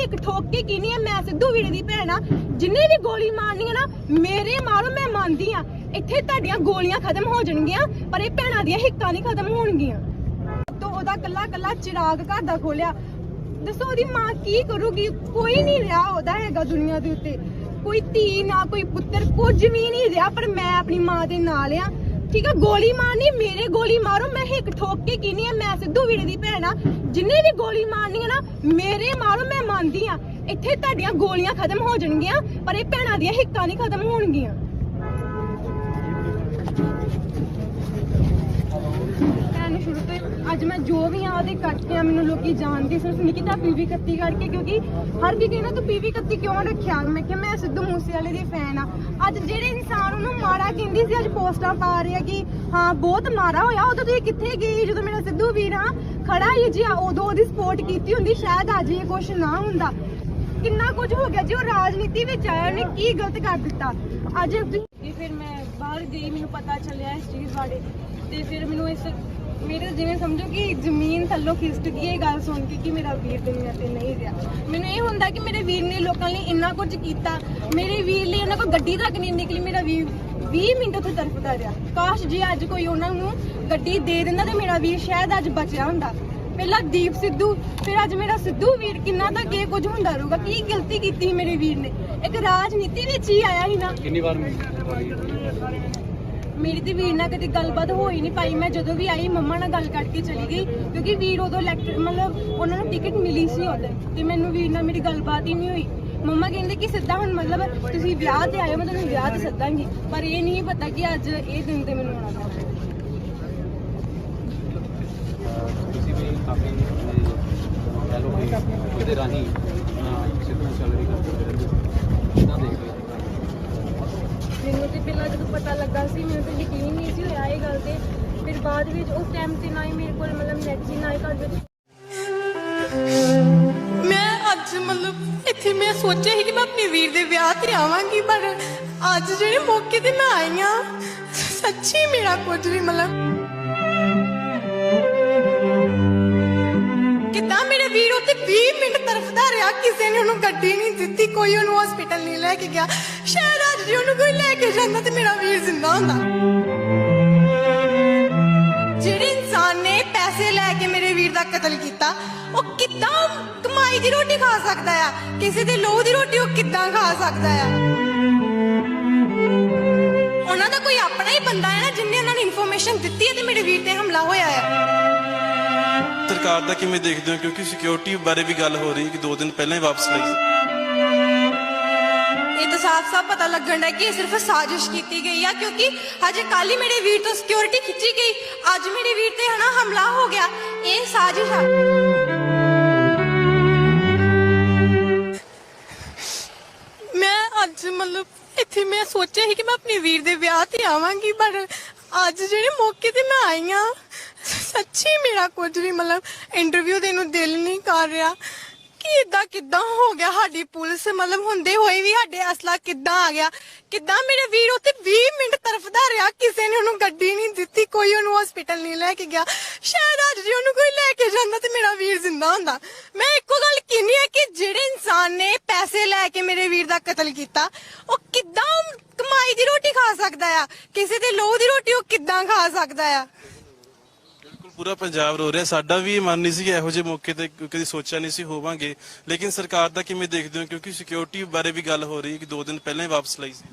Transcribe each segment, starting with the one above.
ਹਿੱਕ ਠੋਕ ਕੇ ਕਹਿੰਦੀ ਆ, ਮੈਂ ਸਿੱਧੂ ਵੀਰੇ ਦੀ ਭੈਣ ਆ। ਜਿੰਨੇ ਵੀ ਗੋਲੀ ਮਾਰਨੀ ਆ ਨਾ, ਮੇਰੇ ਮਾਰੋ, ਮੈਂ ਮੰਨਦੀ ਆ। ਇੱਥੇ ਤੁਹਾਡੀਆਂ ਗੋਲੀਆਂ ਖਤਮ ਹੋ ਜਾਣਗੀਆਂ, ਪਰ ਇਹ ਭੈਣਾਂ ਦੀਆਂ ਹਿੱਕਾਂ ਨਹੀਂ ਖਤਮ ਹੋਣਗੀਆਂ। ਤੋਂ ਉਹਦਾ ਕੱਲਾ ਕੱਲਾ ਚਿਰਾਗ ਘਰ ਦਾ ਖੋਲਿਆ। ਦੱਸੋ ਉਹਦੀ ਮਾਂ ਕੀ ਕਰੂਗੀ? ਕੋਈ ਨਹੀਂ ਰਿਹਾ ਉਹਦਾ ਹੈਗਾ ਦੁਨੀਆ ਦੇ ਉੱਤੇ। ਕੋਈ ਧੀ ਨਾ ਕੋਈ ਪੁੱਤਰ, ਕੁਝ ਵੀ ਨਹੀਂ ਰਿਹਾ, ਪਰ ਮੈਂ ਆਪਣੀ ਮਾਂ ਦੇ ਨਾਲ ਆ। ਠੀਕ ਆ, ਗੋਲੀ ਮਾਰਨੀ, ਮੇਰੇ ਗੋਲੀ ਮਾਰੋ, ਮੈਂ ਹਿੱਕ ਠੋਕ ਕੇ ਕੀਨੀ ਆ, ਮੈਂ ਸਿੱਧੂ ਵੀਰੇ ਦੀ ਭੈਣ ਆ। ਜਿੰਨੇ ਵੀ ਗੋਲੀ ਮਾਰਨੀ ਆ ਨਾ, ਮੇਰੇ ਮਾਰੋ, ਮੈਂ ਮੰਨਦੀ ਆ। ਇੱਥੇ ਤੁਹਾਡੀਆਂ ਗੋਲੀਆਂ ਖਤਮ ਹੋ ਜਾਣਗੀਆਂ, ਪਰ ਇਹ ਭੈਣਾਂ ਦੀਆਂ ਹਿੱਕਾਂ ਨਹੀਂ ਖਤਮ ਹੋਣਗੀਆਂ। ਭੈਣ ਨੂੰ ਸ਼ੁਰੂ ਤੋਂ ਹੀ ਅੱਜ ਮੈਂ ਜੋ ਵੀ ਆ ਉਹਦੇ ਕਰਕੇ ਆ ਮੈਨੂੰ ਲੋਕੀ ਜਾਣਦੇ, ਸਿਰਫ ਨਿਕਿਤਾ ਪੀਵੀ 31 ਕਰਕੇ ਕਿਉਂਕਿ ਹਰ ਕੋਈ ਕਹਿੰਦਾ ਤੂੰ ਪੀਵੀ 31 ਕਿਉਂ ਰੱਖਿਆ? ਮੈਂ ਕਿਹਾ ਮੈਂ ਸਿੱਧੂ ਮੂਸੇ ਦੀ ਫੈਨ ਆ ਅੱਜ ਜਿਹੜੇ ਇਨਸਾਨ ਉਹਨੂੰ ਮਾੜਾ ਕਹਿੰਦੀ ਸੀ, ਅੱਜ ਪੋਸਟਾਂ ਪਾ ਰਹੇ ਕਿ ਹਾਂ, ਬਹੁਤ ਮਾੜਾ ਹੋਇਆ। ਉਦੋਂ ਤੁਸੀਂ ਕਿੱਥੇ ਗਏ ਜਦੋਂ ਮੇਰਾ ਸਿੱਧੂ ਵੀਰ ਆ? ਖੜਾ ਹੀ ਜੀ ਉਦੋਂ ਉਹਦੀ ਸਪੋਰਟ ਕੀਤੀ ਹੁੰਦੀ, ਸ਼ਾਇਦ ਅੱਜ ਇਹ ਕੁਝ ਨਾ ਹੁੰਦਾ। ਕਿੰਨਾ ਕੁਝ ਹੋ ਗਿਆ ਜੀ ਉਹ ਰਾਜਨੀਤੀ ਵਿੱਚ ਆਇਆ, ਉਹਨੇ ਕੀ ਗਲਤ ਕਰ ਦਿੱਤਾ? ਅੱਜ ਤੁਸੀਂ ਫਿਰ ਮੈਂ ਬਾਹਰ ਗਈ, ਮੈਨੂੰ ਪਤਾ ਚੱਲਿਆ ਇਸ ਚੀਜ਼ ਬਾਰੇ। ਤੇ ਫਿਰ ਮੈਨੂੰ ਇਸ ਮੇਰੇ ਜਿਵੇਂ ਸਮਝੋ ਕਿ ਜ਼ਮੀਨ ਥੱਲੋਂ ਖਿਸਕ ਗਈ ਇਹ ਗੱਲ ਸੁਣ ਕੇ ਕਿ ਮੇਰਾ ਵੀਰ ਦੁਨੀਆ ਤੇ ਨਹੀਂ ਰਿਹਾ। ਮੈਨੂੰ ਇਹ ਹੁੰਦਾ ਕਿ ਮੇਰੇ ਵੀਰ ਨੇ ਲੋਕਾਂ ਲਈ ਇੰਨਾ ਕੁਝ ਕੀਤਾ। ਮੇਰੇ ਵੀਰ ਲਈ ਉਹਨਾਂ ਕੋਲ ਗੱਡੀ ਤੱਕ ਨਹੀਂ ਨਿਕਲੀ, ਮੇਰਾ ਵੀਰ 20 ਮਿੰਟ ਉੱਥੇ ਤੜਫਦਾ ਰਿਹਾ। ਕਾਸ਼ ਜੀ ਅੱਜ ਕੋਈ ਉਹਨਾਂ ਨੂੰ ਗੱਡੀ ਦੇ ਦਿੰਦਾ ਤੇ ਮੇਰਾ ਵੀਰ ਸ਼ਾਇਦ ਅੱਜ ਬਚਿਆ ਹੁੰਦਾ। ਪਹਿਲਾਂ ਦੀਪ ਸਿੱਧੂ, ਫਿਰ ਅੱਜ ਮੇਰਾ ਸਿੱਧੂ ਵੀਰ, ਕਿੰਨਾ ਤੱਕ ਇਹ ਕੁਝ ਹੁੰਦਾ ਰਹੂਗਾ। ਕੀ ਗਲਤੀ ਕੀਤੀ ਸੀ ਮੇਰੇ ਵੀਰ ਨੇ? ਇੱਕ ਰਾਜਨੀਤੀ ਵਿੱਚ ਹੀ ਆਇਆ ਸੀ ਨਾ। ਕਿੰਨੀ ਵਾਰ ਮੇਰੀ ਤੇ ਵੀਰ ਨਾਲ ਕਦੀ ਗੱਲਬਾਤ ਹੋ ਨਹੀਂ ਪਾਈ ਮੈਂ ਜਦੋਂ ਵੀ ਆਈ ਮੰਮਾ ਨਾਲ ਗੱਲ ਕਰਕੇ ਚਲੀ ਗਈ ਕਿਉਂਕਿ ਵੀਰ ਉਦੋਂ ਲੈਕਚਰ ਮਤਲਬ ਉਹਨਾਂ ਨੂੰ ਟਿਕਟ ਮਿਲੀ ਸੀ ਉਦੋਂ ਤੇ ਮੈਨੂੰ ਵੀਰ ਨਾਲ ਮੇਰੀ ਗੱਲਬਾਤ ਹੀ ਨਹੀਂ ਹੋਈ ਮੰਮਾ ਕਹਿੰਦੇ ਕਿ ਸਿੱਧਾ ਹੁਣ ਮਤਲਬ ਤੁਸੀਂ ਵਿਆਹ ਤੇ ਆਏ ਹੋ ਮੈਂ ਤੁਹਾਨੂੰ ਵਿਆਹ ਤੇ ਸੱਦਾਂਗੀ ਪਰ ਇਹ ਨਹੀਂ ਪਤਾ ਕਿ ਅੱਜ ਇਹ ਦਿਨ ਤੇ ਮੈਨੂੰ ਆਉਣਾ ਪੈਣਾ ਤੁਸੀਂ ਵੀ ਕਾਫੀ ਕਹਿ ਲਓ ਰਾਹੀਂ ਸਿੱਧੂ ਮੂਸੇਵਾਲੇ ਦੀ ਕਰਦੇ ਰਹਿੰਦੇ ਸੀ ਕਿੱਦਾਂ ਦੇਖਦੇ ਹੋ ਮੈਨੂੰ ਤੇ ਪਹਿਲਾਂ ਜਦੋਂ ਪਤਾ ਲੱਗਾ ਸੀ, ਮੈਨੂੰ ਤਾਂ ਯਕੀਨ ਨਹੀਂ ਸੀ ਹੋਇਆ ਇਹ ਗੱਲ ਤੇ। ਫਿਰ ਬਾਅਦ ਵਿੱਚ ਉਸ ਟਾਈਮ ਤੇ ਨਾ ਹੀ ਮੇਰੇ ਕੋਲ ਮਤਲਬ ਨੈਟ ਸੀ, ਨਾ ਹੀ ਘਰ ਵਿੱਚ। ਮੈਂ ਅੱਜ ਮਤਲਬ ਇੱਥੇ ਮੈਂ ਸੋਚਿਆ ਸੀ ਕਿ ਮੈਂ ਆਪਣੇ ਵੀਰ ਦੇ ਵਿਆਹ ਤੇ ਆਵਾਂਗੀ, ਪਰ ਅੱਜ ਜਿਹੜੇ ਮੌਕੇ ਤੇ ਮੈਂ ਆਈ ਆ, ਸੱਚੀ ਮੇਰਾ ਕੁਝ ਵੀ ਮਤਲਬ ਕਿੱਦਾਂ ਮੇਰੇ ਵੀਰ ਉੱਤੇ 20 ਮਿੰਟ ਤਰਫਦਾ ਰਿਹਾ, ਕਿਸੇ ਨੇ ਉਹਨੂੰ ਗੱਡੀ ਨਹੀਂ ਦਿੱਤੀ, ਕੋਈ ਉਹਨੂੰ ਹਸਪੀਟਲ ਨਹੀਂ ਲੈ ਕੇ ਗਿਆ। ਸ਼ਾਇਦ ਅੱਜ ਜੇ ਉਹਨੂੰ ਕੋਈ ਲੈ ਕੇ ਜਾਂਦਾ ਤੇ ਮੇਰਾ ਵੀਰ ਜ਼ਿੰਦਾ ਹੁੰਦਾ। ਜਿਹੜੇ ਇਨਸਾਨ ਨੇ ਪੈਸੇ ਲੈ ਕੇ ਮੇਰੇ ਵੀਰ ਦਾ ਕਤਲ ਕੀਤਾ, ਉਹ ਕਿੱਦਾਂ ਕਮਾਈ ਦੀ ਰੋਟੀ ਖਾ ਸਕਦਾ ਆ? ਕਿਸੇ ਦੇ ਲੋਹ ਦੀ ਰੋਟੀ ਉਹ ਕਿੱਦਾਂ ਖਾ ਸਕਦਾ ਆ? ਉਹਨਾਂ ਦਾ ਕੋਈ ਆਪਣਾ ਹੀ ਬੰਦਾ ਹੈ ਨਾ, ਜਿੰਨੇ ਉਹਨਾਂ ਨੂੰ ਇਨਫੋਰਮੇਸ਼ਨ ਦਿੱਤੀ ਹੈ ਤੇ ਮੇਰੇ ਵੀਰ ਤੇ ਹਮਲਾ ਹੋਇਆ ਆ। ਸਰਕਾਰ ਦਾ ਕਿਵੇਂ ਦੇਖਦੇ ਹੋ? ਕਿਉਂਕਿ ਸਿਕਿਉਰਿਟੀ ਬਾਰੇ ਵੀ ਗੱਲ ਹੋ ਰਹੀ ਹੈ ਕਿ ਦੋ ਦਿਨ ਪਹਿਲਾਂ ਹੀ ਵਾਪਸ ਲਈ। ਸੀ ਇਹ ਤਾਂ ਸਾਫ਼-ਸਾਫ਼ ਪਤਾ ਲੱਗਣ ਦਾ ਕਿ ਇਹ ਸਿਰਫ ਸਾਜ਼ਿਸ਼ ਕੀਤੀ ਗਈ ਆ ਕਿਉਂਕਿ ਹਜੇ ਕੱਲ ਹੀ ਮੇਰੇ ਵੀਰ ਤੋਂ ਸਿਕਿਉਰਿਟੀ ਖਿੱਚੀ ਗਈ। ਅੱਜ ਮੇਰੇ ਵੀਰ ਤੇ ਹਨਾ ਹਮਲਾ ਹੋ ਗਿਆ। ਇਹ ਸਾਜ਼ਿਸ਼ ਆ। ਮੈਂ ਅੱਜ ਮਤਲਬ ਇੱਥੇ ਮੈਂ ਸੋਚਿਆ ਸੀ ਕਿ ਮੈਂ ਆਪਣੇ ਵੀਰ ਦੇ ਵਿਆਹ ਤੇ ਆਵਾਂਗੀ ਪਰ ਅੱਜ ਜਿਹੜੇ ਮੌਕੇ ਤੇ ਮੈਂ ਆਈ ਆ ਸੱਚੀ ਮੇਰਾ ਕੁਝ ਵੀ ਮਤਲਬ ਇੰਟਰਵਿਊ ਦੇਣ ਨੂੰ ਦਿਲ ਨਹੀਂ ਕਰ ਰਿਹਾ। ਕਿ ਇਦਾਂ ਕਿੱਦਾਂ ਹੋ ਗਿਆ ਸਾਡੀ ਪੁਲਿਸ? ਮਤਲਬ ਹੁੰਦੇ ਹੋਏ ਵੀ ਸਾਡੇ ਅਸਲਾ ਕਿੱਦਾਂ ਆ ਗਿਆ? ਕਿੱਦਾਂ ਮੇਰੇ ਵੀਰ ਉੱਤੇ 20 ਮਿੰਟ ਤਰਫਦਾ ਰਿਹਾ? ਕਿਸੇ ਨੇ ਉਹਨੂੰ ਗੱਡੀ ਨਹੀਂ ਦਿੱਤੀ, ਕੋਈ ਉਹਨੂੰ ਹਸਪੀਟਲ ਨਹੀਂ ਲੈ ਕੇ ਗਿਆ। ਸ਼ਾਇਦ ਅੱਜ ਜੇ ਉਹਨੂੰ ਕੋਈ ਲੈ ਕੇ ਜਾਂਦਾ ਤੇ ਮੇਰਾ ਵੀਰ ਜ਼ਿੰਦਾ ਹੁੰਦਾ। ਮੈਂ ਇੱਕੋ ਗੱਲ ਕਹਿੰਦੀ ਆ ਕਿ ਜਿਹੜੇ ਇਨਸਾਨ ਨੇ ਪੈਸੇ ਲੈ ਕੇ ਮੇਰੇ ਵੀਰ ਦਾ ਕਤਲ ਕੀਤਾ, ਉਹ ਕਿਦਾਂ ਕਮਾਈ ਦੀ ਰੋਟੀ ਖਾ ਸਕਦਾ ਆ? ਕਿਸੇ ਦੇ ਲੋਹ ਦੀ ਰੋਟੀ ਉਹ ਕਿੱਦਾਂ ਖਾ ਸਕਦਾ ਆ? ਪੂਰਾ ਪੰਜਾਬ ਰੋ ਰਿਹਾ। ਸਾਡਾ ਵੀ ਇਹ ਮਨ ਨਹੀਂ ਸੀ ਕਿ ਇਹੋ ਜਿਹੇ ਮੌਕੇ ਤੇ ਕਦੀ ਸੋਚਿਆ ਨਹੀਂ ਸੀ ਹੋਵਾਂਗੇ। ਲੇਕਿਨ ਸਰਕਾਰ ਦਾ ਕਿਵੇਂ ਦੇਖਦੇ ਹੋ? ਕਿਉਂਕਿ ਸਿਕਿਉਰਿਟੀ ਬਾਰੇ ਵੀ ਗੱਲ ਹੋ ਰਹੀ ਹੈ ਕਿ ਦੋ ਦਿਨ ਪਹਿਲਾਂ ਹੀ ਵਾਪਸ ਲਈ ਸੀ।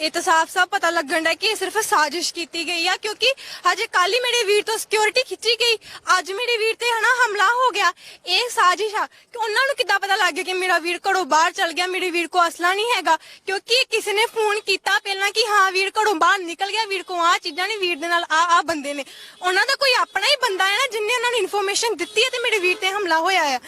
ਇਹ ਤਾਂ ਸਾਫ਼-ਸਾਫ਼ ਪਤਾ ਲੱਗਣ ਦਾ ਕਿ ਇਹ ਸਿਰਫ ਸਾਜ਼ਿਸ਼ ਕੀਤੀ ਗਈ ਆ, ਕਿਉਂਕਿ ਹਜੇ ਕੱਲ ਹੀ ਮੇਰੇ ਵੀਰ ਤੋਂ ਸਿਕਿਉਰਿਟੀ ਖਿੱਚੀ ਗਈ। ਅੱਜ ਮੇਰੇ ਵੀਰ ਤੇ ਹਨਾ ਹਮਲਾ ਹੋ ਗਿਆ। ਇਹ ਸਾਜ਼ਿਸ਼ ਆ ਕਿ ਉਹਨਾਂ ਨੂੰ ਕਿੱਦਾਂ ਪਤਾ ਲੱਗ ਗਿਆ ਕਿ ਮੇਰਾ ਵੀਰ ਘਰੋਂ ਬਾਹਰ ਚਲ ਗਿਆ, ਮੇਰੇ ਵੀਰ ਕੋ ਅਸਲਾ ਨਹੀਂ ਹੈਗਾ। ਕਿਉਂਕਿ ਕਿਸੇ ਨੇ ਫੋਨ ਕੀਤਾ ਪਹਿਲਾਂ ਕਿ ਹਾਂ, ਵੀਰ ਘਰੋਂ ਬਾਹਰ ਨਿਕਲ ਗਿਆ, ਵੀਰ ਕੋ ਆ ਚੀਜ਼ਾਂ ਨੇ, ਵੀਰ ਦੇ ਨਾਲ ਆ ਆ ਬੰਦੇ ਨੇ। ਉਹਨਾਂ ਦਾ ਕੋਈ ਆਪਣਾ ਹੀ ਬੰਦਾ ਹੈ ਨਾ, ਜਿੰਨੇ ਉਹਨਾਂ ਨੂੰ ਇਨਫੋਰਮੇਸ਼ਨ ਦਿੱਤੀ ਹੈ ਤੇ ਮੇਰੇ ਵੀਰ ਤੇ ਹਮਲਾ ਹੋਇਆ ਆ।